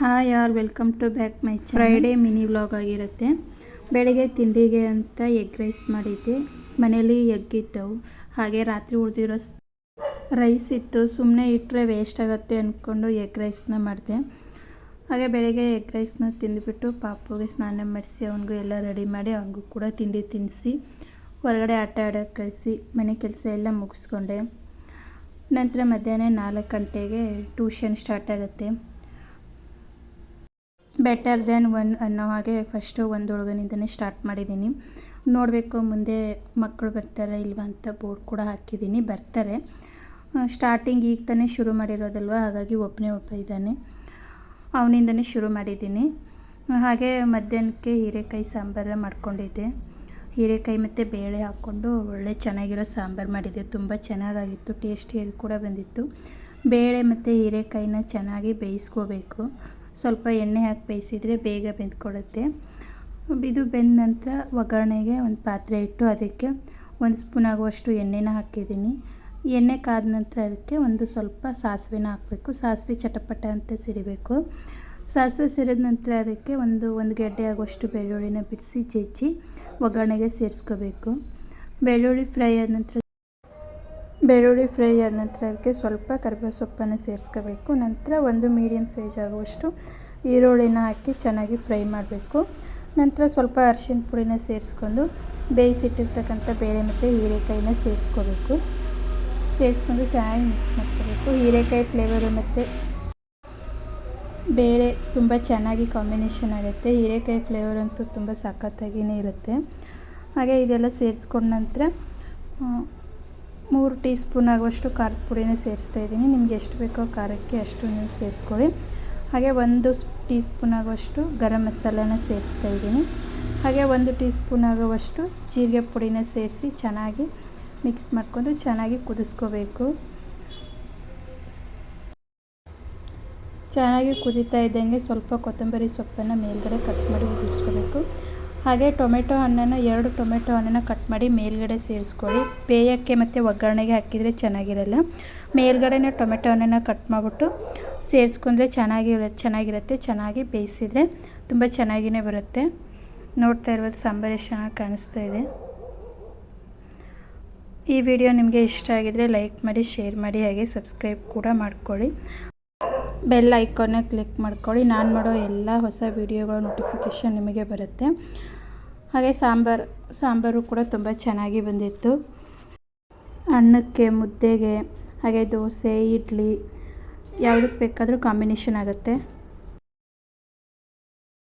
Hi all welcome to back my Friday mini vlog ಆಗಿರುತ್ತೆ. ಬೆಳಗ್ಗೆ ತಿಂಡಿಗೆ ಅಂತ ಎಗ್ ರೈಸ್ ಮಾಡಿದ್ದೆ. ಮನೇಲಿ ಎಗ್ ಇದ್ದವು. ಹಾಗೆ ರಾತ್ರಿ ಉಳಿದಿರೋ ರೈಸ್ ಇತ್ತು. ಸುಮ್ಮನೆ ಇಟ್ಟರೆ ವೇಸ್ಟ್ ಆಗುತ್ತೆ ಅಂದ್ಕೊಂಡು ಎಗ್ ರೈಸ್ನ ಮಾಡಿದೆ. ಹಾಗೆ ಬೆಳಗ್ಗೆ ಎಗ್ ರೈಸ್ನ ತಿಂದುಬಿಟ್ಟು ಪಾಪುಗೆ ಸ್ನಾನ ಮಾಡಿಸಿ, ಅವನಿಗೂ ಎಲ್ಲ ರೆಡಿ ಮಾಡಿ, ಅವನಿಗೂ ಕೂಡ ತಿಂಡಿ ತಿನ್ನಿಸಿ ಹೊರಗಡೆ ಆಟ ಆಡೋಕೆ ಕಳಿಸಿ, ಮನೆ ಕೆಲಸ ಎಲ್ಲ ಮುಗಿಸ್ಕೊಂಡೆ. ನಂತರ ಮಧ್ಯಾಹ್ನ ನಾಲ್ಕು ಗಂಟೆಗೆ ಟ್ಯೂಷನ್ ಸ್ಟಾರ್ಟ್ ಆಗುತ್ತೆ. ಬೆಟರ್ ದೆನ್ ಒನ್ ಅನ್ನೋ ಹಾಗೆ ಫಸ್ಟು ಒಂದು ಹುಡುಗನಿಂದನೇ ಸ್ಟಾರ್ಟ್ ಮಾಡಿದ್ದೀನಿ. ನೋಡಬೇಕು ಮುಂದೆ ಮಕ್ಕಳು ಬರ್ತಾರೆ ಇಲ್ವಾ ಅಂತ ಬೋರ್ಡ್ ಕೂಡ ಹಾಕಿದ್ದೀನಿ, ಬರ್ತಾರೆ. ಸ್ಟಾರ್ಟಿಂಗ್ ಈಗ ತಾನೇ ಶುರು ಮಾಡಿರೋದಲ್ವ, ಹಾಗಾಗಿ ಒಬ್ಬನೇ ಒಬ್ಬ ಇದ್ದಾನೆ. ಅವನಿಂದನೇ ಶುರು ಮಾಡಿದ್ದೀನಿ. ಹಾಗೆ ಮಧ್ಯಾಹ್ನಕ್ಕೆ ಹೀರೆಕಾಯಿ ಸಾಂಬಾರ ಮಾಡ್ಕೊಂಡಿದ್ದೆ. ಹೀರೆಕಾಯಿ ಮತ್ತು ಬೇಳೆ ಹಾಕ್ಕೊಂಡು ಒಳ್ಳೆ ಚೆನ್ನಾಗಿರೋ ಸಾಂಬಾರು ಮಾಡಿದ್ದೆ. ತುಂಬ ಚೆನ್ನಾಗಾಗಿತ್ತು ಟೇಸ್ಟಿಯಾಗಿ ಕೂಡ ಬಂದಿತ್ತು. ಬೇಳೆ ಮತ್ತು ಹೀರೆಕಾಯಿನ ಚೆನ್ನಾಗಿ ಬೇಯಿಸ್ಕೋಬೇಕು. ಸ್ವಲ್ಪ ಎಣ್ಣೆ ಹಾಕಿ ಬೇಯಿಸಿದರೆ ಬೇಗ ಬೆಂದ್ಕೊಡುತ್ತೆ ಇದು ಬೆಂದ ನಂತರ ಒಗ್ಗರಣೆಗೆ ಒಂದು ಪಾತ್ರೆ ಇಟ್ಟು ಅದಕ್ಕೆ ಒಂದು ಸ್ಪೂನ್ ಆಗುವಷ್ಟು ಎಣ್ಣೆನ ಹಾಕಿದ್ದೀನಿ. ಎಣ್ಣೆ ಕಾದ ನಂತರ ಅದಕ್ಕೆ ಒಂದು ಸ್ವಲ್ಪ ಸಾಸಿವೆನ ಹಾಕಬೇಕು. ಸಾಸಿವೆ ಚಟಪಟ ಅಂತ ಸಿಡಿಬೇಕು. ಸಾಸಿವೆ ಸಿಡಿದ ನಂತರ ಅದಕ್ಕೆ ಒಂದು ಒಂದು ಗೆಡ್ಡೆ ಆಗುವಷ್ಟು ಬೆಳ್ಳುಳ್ಳಿನ ಬಿಡಿಸಿ ಜಜ್ಜಿ ಒಗ್ಗರಣೆಗೆ ಸೇರಿಸ್ಕೋಬೇಕು. ಬೆಳ್ಳುಳ್ಳಿ ಫ್ರೈ ಆದ ನಂತರ ಬೆಳ್ಳುಳ್ಳಿ ಫ್ರೈ ಆದ ನಂತರ ಅದಕ್ಕೆ ಸ್ವಲ್ಪ ಕರಿಬೇವು ಸೊಪ್ಪನ್ನು ಸೇರಿಸ್ಕೋಬೇಕು. ನಂತರ ಒಂದು ಮೀಡಿಯಮ್ ಸೈಜ್ ಆಗುವಷ್ಟು ಈರುಳ್ಳಿನ ಹಾಕಿ ಚೆನ್ನಾಗಿ ಫ್ರೈ ಮಾಡಬೇಕು. ನಂತರ ಸ್ವಲ್ಪ ಅರಿಶಿನ ಪುಡಿನ ಸೇರಿಸ್ಕೊಂಡು ಬೇಯಿಸಿಟ್ಟಿರ್ತಕ್ಕಂಥ ಬೇಳೆ ಮತ್ತು ಹೀರೆಕಾಯಿನ ಸೇರಿಸ್ಕೋಬೇಕು. ಸೇರಿಸ್ಕೊಂಡು ಚೆನ್ನಾಗಿ ಮಿಕ್ಸ್ ಮಾಡ್ಕೋಬೇಕು. ಹೀರೆಕಾಯಿ ಫ್ಲೇವರು ಮತ್ತು ಬೇಳೆ ತುಂಬ ಚೆನ್ನಾಗಿ ಕಾಂಬಿನೇಷನ್ ಆಗುತ್ತೆ. ಹೀರೆಕಾಯಿ ಫ್ಲೇವರ್ ಅಂತೂ ತುಂಬ ಸಖತ್ತಾಗಿಯೇ ಇರುತ್ತೆ. ಹಾಗೆ ಇದೆಲ್ಲ ಸೇರಿಸ್ಕೊಂಡ ನಂತರ ಮೂರು ಟೀ ಸ್ಪೂನ್ ಆಗುವಷ್ಟು ಖಾರದ ಪುಡಿನ ಸೇರಿಸ್ತಾ ಇದ್ದೀನಿ. ನಿಮ್ಗೆ ಎಷ್ಟು ಬೇಕೋ ಖಾರಕ್ಕೆ ಅಷ್ಟು ನೀವು ಸೇರಿಸ್ಕೊಳ್ಳಿ. ಹಾಗೆ ಒಂದು ಟೀ ಸ್ಪೂನ್ ಆಗುವಷ್ಟು ಗರಂ ಮಸಾಲೆನ ಸೇರಿಸ್ತಾ ಇದ್ದೀನಿ. ಹಾಗೆ ಒಂದು ಟೀ ಸ್ಪೂನ್ ಆಗುವಷ್ಟು ಜೀರಿಗೆ ಪುಡಿನ ಸೇರಿಸಿ ಚೆನ್ನಾಗಿ ಮಿಕ್ಸ್ ಮಾಡ್ಕೊಂಡು ಚೆನ್ನಾಗಿ ಕುದಿಸ್ಕೋಬೇಕು. ಚೆನ್ನಾಗಿ ಕುದೀತಾ ಇದ್ದಂಗೆ ಸ್ವಲ್ಪ ಕೊತ್ತಂಬರಿ ಸೊಪ್ಪನ್ನು ಮೇಲ್ಗಡೆ ಕಟ್ ಮಾಡಿ ಉದುರಿಸ್ಕೋಬೇಕು. ಹಾಗೆ ಟೊಮೆಟೊ ಹಣ್ಣನ್ನು ಎರಡು ಟೊಮೆಟೊ ಹಣ್ಣನ್ನು ಕಟ್ ಮಾಡಿ ಮೇಲ್ಗಡೆ ಸೇರಿಸ್ಕೊಳ್ಳಿ. ಪೇಯಕ್ಕೆ ಮತ್ತು ಒಗ್ಗರಣೆಗೆ ಹಾಕಿದರೆ ಚೆನ್ನಾಗಿರಲ್ಲ. ಮೇಲ್ಗಡೆನೇ ಟೊಮೆಟೊ ಹಣ್ಣನ್ನು ಕಟ್ ಮಾಡಿಬಿಟ್ಟು ಸೇರಿಸ್ಕೊಂಡ್ರೆ ಚೆನ್ನಾಗಿರ, ಚೆನ್ನಾಗಿರುತ್ತೆ, ಚೆನ್ನಾಗಿ ಬೇಯಿಸಿದರೆ ತುಂಬ ಚೆನ್ನಾಗಿಯೇ ಬರುತ್ತೆ. ನೋಡ್ತಾ ಇರ್ಬೋದು ಸಾಂಬಾರು ಚೆನ್ನಾಗಿ ಕಾಣಿಸ್ತಾ ಇದೆ. ಈ ವಿಡಿಯೋ ನಿಮಗೆ ಇಷ್ಟ ಆಗಿದರೆ ಲೈಕ್ ಮಾಡಿ, ಶೇರ್ ಮಾಡಿ, ಹಾಗೆ ಸಬ್ಸ್ಕ್ರೈಬ್ ಕೂಡ ಮಾಡ್ಕೊಳ್ಳಿ. ಬೆಲ್ ಐಕಾನ್ನ ಕ್ಲಿಕ್ ಮಾಡ್ಕೊಳ್ಳಿ. ನಾನು ಮಾಡೋ ಎಲ್ಲ ಹೊಸ ವೀಡಿಯೋಗಳ ನೋಟಿಫಿಕೇಷನ್ ನಿಮಗೆ ಬರುತ್ತೆ. ಹಾಗೆ ಸಾಂಬಾರು ಸಾಂಬಾರು ಕೂಡ ತುಂಬ ಚೆನ್ನಾಗಿ ಬಂದಿತ್ತು. ಅನ್ನಕ್ಕೆ, ಮುದ್ದೆಗೆ, ಹಾಗೆ ದೋಸೆ, ಇಡ್ಲಿ ಯಾವುದಕ್ಕೆ ಬೇಕಾದರೂ ಕಾಂಬಿನೇಷನ್ ಆಗುತ್ತೆ.